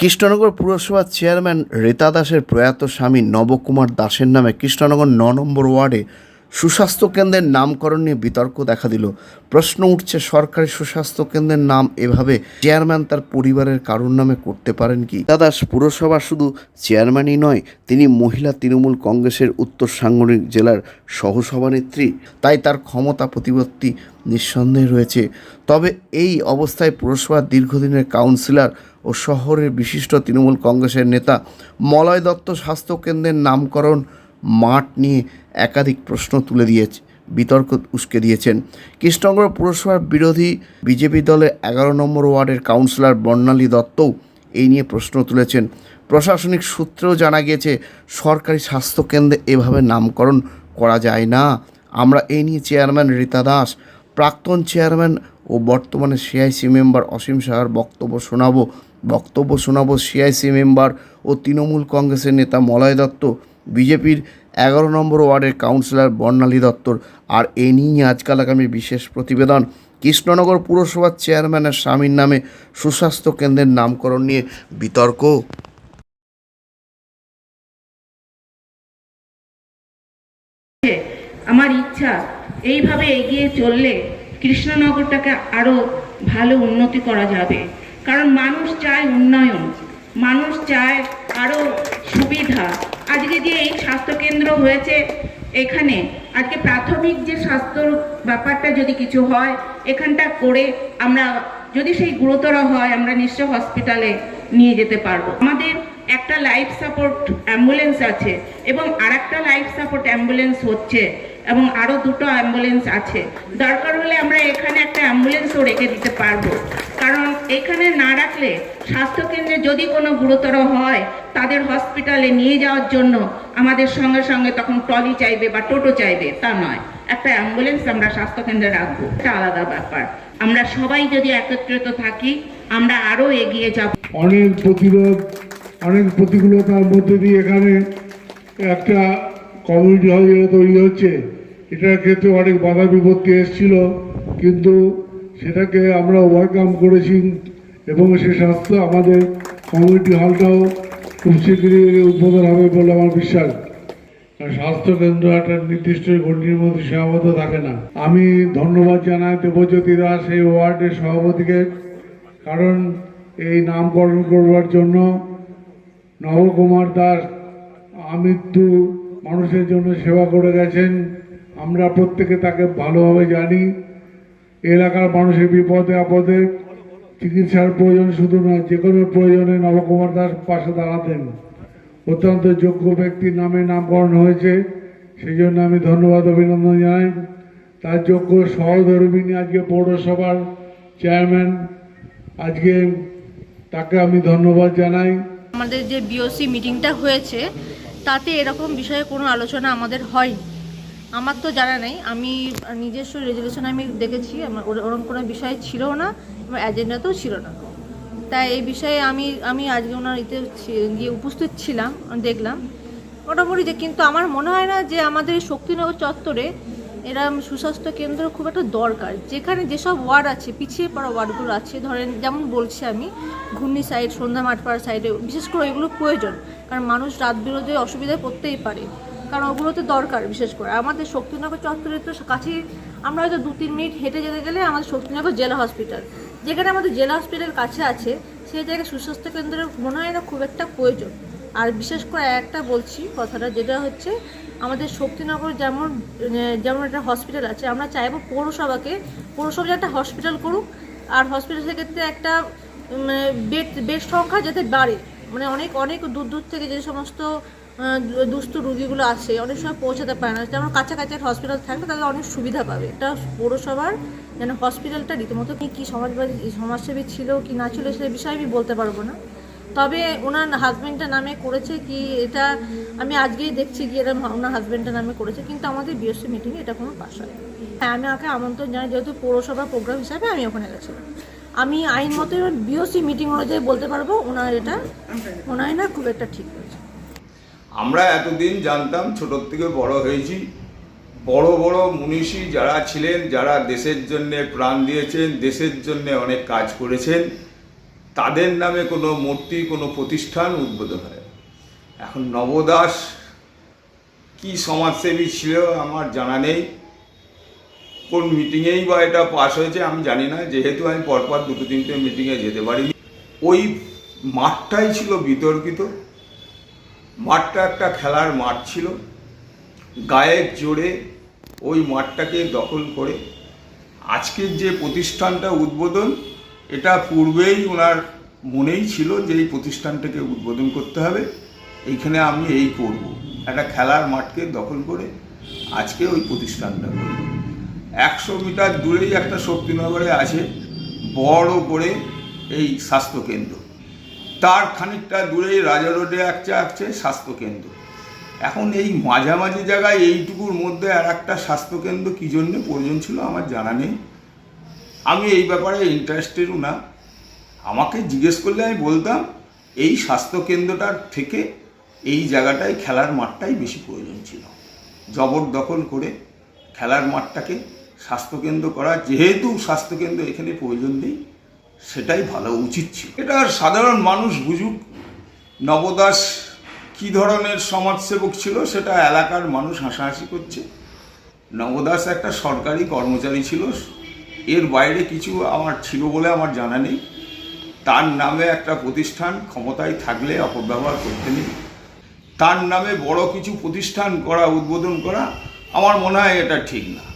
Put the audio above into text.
কৃষ্ণনগর পুরসভার চেয়ারম্যান রীতা দাসের প্রয়াত স্বামী নবকুমার দাসের নামে কৃষ্ণনগর ন নম্বর ওয়ার্ডে সুস্বাস্থ্য কেন্দ্রের নামকরণ নিয়ে বিতর্ক দেখা দিল। প্রশ্ন উঠছে, সরকারি সুস্বাস্থ্য কেন্দ্রের নাম এভাবে চেয়ারম্যান তার পরিবারের কারোর নামে করতে পারেন কি? রীতা দাস পুরসভা শুধু চেয়ারম্যানই নয়, তিনি মহিলা তৃণমূল কংগ্রেসের উত্তর সাংগঠনিক জেলার সহসভানেত্রী। তাই তার ক্ষমতা প্রতিপত্তি নিঃসন্দেহে রয়েছে। তবে এই অবস্থায় পুরসভার দীর্ঘদিনের কাউন্সিলর ও শহরের বিশিষ্ট তৃণমূল কংগ্রেসের নেতা মলয় দত্ত স্বাস্থ্য কেন্দ্রের নামকরণ মাঠ নিয়ে একাধিক প্রশ্ন তুলে দিয়েছে, বিতর্ক উস্কে দিয়েছেন। কৃষ্ণনগর পুরসভার বিরোধী বিজেপি দলের এগারো নম্বর ওয়ার্ডের কাউন্সিলর বর্ণালী দত্তও এই নিয়ে প্রশ্ন তুলেছেন। প্রশাসনিক সূত্রেও জানা গিয়েছে, সরকারি স্বাস্থ্যকেন্দ্রে এভাবে নামকরণ করা যায় না। আমরা এই নিয়ে চেয়ারম্যান রীতা দাস, প্রাক্তন চেয়ারম্যান ও বর্তমানে সিআইসি মেম্বার অসীম সাহার বক্তব্য শোনাবো। বক্তব্য শোনাবো সিআইসি মেম্বার ও তৃণমূল কংগ্রেসের নেতা মলয় দত্ত। বিজেপির এগারো নম্বর ওয়ার্ডের কাউন্সিলর বর্ণালী দত্তর। আর এ নিয়ে আজকাল আগামী বিশেষ প্রতিবেদন। কৃষ্ণনগর পুরসভার চেয়ারম্যানের স্বামীর নামে সুস্বাস্থ্য কেন্দ্রের নামকরণ নিয়ে বিতর্ক। আমার ইচ্ছা, এইভাবে এগিয়ে চললে কৃষ্ণনগরটাকে আরও ভালো উন্নতি করা যাবে। কারণ মানুষ চায় উন্নয়ন, মানুষ চায় আরও সুবিধা। আজকে যে এই স্বাস্থ্যকেন্দ্র হয়েছে এখানে, আজকে প্রাথমিক যে স্বাস্থ্য ব্যাপারটা যদি কিছু হয়, এখানটা করে আমরা, যদি সেই গুরুতর হয়, আমরা নিশ্চয় হসপিটালে নিয়ে যেতে পারব। আমাদের একটা লাইফ সাপোর্ট অ্যাম্বুলেন্স আছে এবং আরেকটা লাইফ সাপোর্ট অ্যাম্বুলেন্স হচ্ছে। এবং আরও দুটো অ্যাম্বুলেন্স আছে। দরকার হলে আমরা এখানে একটা অ্যাম্বুলেন্সও রেখে দিতে পারব। কারণ এখানে না রাখলে স্বাস্থ্যকেন্দ্রে যদি কোনো গুরুতর হয়, তাদের হসপিটালে নিয়ে যাওয়ার জন্য আমাদের সঙ্গে সঙ্গে তখন ট্রলি চাইবে বা টোটো চাইবে, তা নয়। একটা অ্যাম্বুলেন্স আমরা স্বাস্থ্যকেন্দ্রে রাখব। এটা আলাদা ব্যাপার। আমরা সবাই যদি একত্রিত থাকি, আমরা আরও এগিয়ে যাব। অনেক প্রতিরোধ, অনেক প্রতিকূলতার মধ্যে দিয়ে এখানে একটা কমিউনিটি হল যেটা তৈরি হচ্ছে এটার ক্ষেত্রে অনেক বাধা বিপত্তি এসেছিল, কিন্তু সেটাকে আমরা ওভারকাম করেছি এবং সে স্বাস্থ্য আমাদের কমিউনিটি হলটাও খুব শীঘ্রই উদ্বোধন হবে বলে আমার বিশ্বাস। আর স্বাস্থ্য কেন্দ্র একটা নির্দিষ্ট গণ্ডির মধ্যে সীমাবদ্ধ থাকে না। আমি ধন্যবাদ জানাই দেবজ্যোতি দাস এই ওয়ার্ডের সভাপতিকে, কারণ এই নামকরণ করবার জন্য নবকুমার দাস আমৃত্যু মানুষের জন্য সেবা করে গেছেন। আমরা প্রত্যেকে তাকে ভালোভাবে জানি। এলাকার মানুষের বিপদে আপদে চিকিৎসার প্রয়োজন শুধু নয় যে কোনো প্রয়োজনে নবকুমার দাস পাশে দাঁড়াতেন। অত্যন্ত যোগ্য ব্যক্তির নামে নামকরণ হয়েছে। সেই জন্য আমি ধন্যবাদ, অভিনন্দন জানাই। তার যোগ্য সহধর্মিনী আজকে পৌরসভার চেয়ারম্যান। আজকে তাকে আমি ধন্যবাদ জানাই। আমাদের যে বিওসি মিটিংটা হয়েছে তাতে এরকম বিষয়ে কোনো আলোচনা আমাদের হয়নি। আমার তো জানা নেই, আমি নিজস্ব রেজলিউশন আমি দেখেছি, আমার ওর- ওরকম কোনো বিষয় ছিল না, আমার অ্যাজেন্ডাতেও ছিল না। তাই এই বিষয়ে আমি আমি আজকে ওনার ইতে গিয়ে উপস্থিত ছিলাম, দেখলাম। মোটামুটি যে, কিন্তু আমার মনে হয় না যে আমাদের শক্তিনগর চত্বরে এরম সুস্বাস্থ্য কেন্দ্র খুব একটা দরকার। যেখানে যেসব ওয়ার্ড আছে, পিছিয়ে পড়া ওয়ার্ডগুলো আছে, ধরেন যেমন বলছি আমি, ঘূর্ণি সাইড, সন্ধ্যা মাঠপাড়া সাইডে বিশেষ করে এগুলো প্রয়োজন। কারণ মানুষ রাত বিরোধে অসুবিধায় পড়তেই পারে। কারণ ওগুলোতে দরকার বিশেষ করে। আমাদের শক্তিনগর চত্বরে তো কাছে আমরা হয়তো দু তিন মিনিট হেঁটে যেতে গেলে আমাদের শক্তিনগর জেলা হসপিটাল। যেখানে আমাদের জেলা হসপিটাল কাছে আছে, সেই জায়গায় সুস্বাস্থ্য কেন্দ্রের মনে হয় না খুব একটা প্রয়োজন। আর বিশেষ করে একটা বলছি কথাটা, যেটা হচ্ছে আমাদের শক্তিনগর যেমন যেমন একটা হসপিটাল আছে, আমরা চাইব পৌরসভাকে পৌরসভা একটা হসপিটাল করুক, আর হসপিটালের ক্ষেত্রে একটা বেড বেড সংখ্যা যাতে বাড়ে। মানে অনেক অনেক দূর দূর থেকে যে সমস্ত দুস্থ রুগীগুলো আসে, অনেক সময় পৌঁছাতে পারে না। যেমন কাছাকাছি একটা হসপিটাল থাকলে তাহলে অনেক সুবিধা পাবে। এটা পৌরসভার যেন হসপিটালটা রীতিমতো কি কী সমাজবাদী, সমাজসেবী ছিল কি না ছিল সে বিষয়ে আমি বলতে পারব না। তবে ওনার হাজব্যান্ডটা নামে করেছে কি এটা আমি আজকেই দেখছি কি এটা ওনার হাজব্যান্ডটা নামে করেছে, কিন্তু আমাদের বিএসসি মিটিংয়ে এটা কোনো পাশ হয় হ্যাঁ আমি ওকে আমন্ত্রণ জানাই, যেহেতু পৌরসভা প্রোগ্রাম হিসাবে আমি ওখানে গেছিলাম। আমি আইন মতো বিওসি মিটিং অনুযায়ী বলতে পারব, ওনার এটা ওনার না খুব একটা ঠিক হয়েছে। আমরা এতদিন জানতাম ছোটোর থেকে বড় হয়েছি, বড় বড় মনীষী যারা ছিলেন, যারা দেশের জন্য প্রাণ দিয়েছেন, দেশের জন্য অনেক কাজ করেছেন তাদের নামে কোনো মূর্তি, কোনো প্রতিষ্ঠান উদ্বোধন হয়। এখন নবদাস কি সমাজসেবী ছিল আমার জানা নেই। কোন মিটিংয়েই বা এটা পাস হয়েছে আমি জানি না, যেহেতু আমি পরপর দুটো তিনটে মিটিংয়ে যেতে পারিনি। ওই মাঠটাই ছিল বিতর্কিত। মাঠটা একটা খেলার মাঠ ছিল। গায়ের জোরে ওই মাঠটাকে দখল করে আজকের যে প্রতিষ্ঠানটা উদ্বোধন এটা পূর্বেই ওনার মনেই ছিল যে এই প্রতিষ্ঠানটাকে উদ্বোধন করতে হবে। এইখানে আমি এই করব। একটা খেলার মাঠকে দখল করে আজকে ওই প্রতিষ্ঠানটা করব। একশো মিটার দূরেই একটা শক্তিনগরে আছে বড় করে এই স্বাস্থ্যকেন্দ্র তার খানিকটা দূরেই রাজা রোডে একটা আছে স্বাস্থ্যকেন্দ্র এখন এই মাঝামাঝি জায়গায় এইটুকুর মধ্যে আর একটা স্বাস্থ্যকেন্দ্র কী জন্য প্রয়োজন ছিল আমার জানা নেই। আমি এই ব্যাপারে ইন্টারেস্টেডও না। আমাকে জিজ্ঞেস করলে আমি বলতাম, এই স্বাস্থ্যকেন্দ্রটার থেকে এই জায়গাটায় খেলার মাঠটাই বেশি প্রয়োজন ছিল। জবরদখল করে খেলার মাঠটাকে স্বাস্থ্যকেন্দ্র করা, যেহেতু স্বাস্থ্যকেন্দ্র এখানে প্রয়োজন নেই, সেটাই ভালো উচিত ছিল। এটা সাধারণ মানুষ বুঝুক, নবদাস কী ধরনের সমাজসেবক ছিল সেটা এলাকার মানুষ হাসাহাসি করছে। নবদাস একটা সরকারি কর্মচারী ছিল এর বাইরে কিছু আমার ছিল বলে আমার জানা নেই। তার নামে একটা প্রতিষ্ঠান ক্ষমতায় থাকলে অপব্যবহার করতে নেই। তার নামে বড় কিছু প্রতিষ্ঠান করা, উদ্বোধন করা, আমার মনে হয় এটা ঠিক না।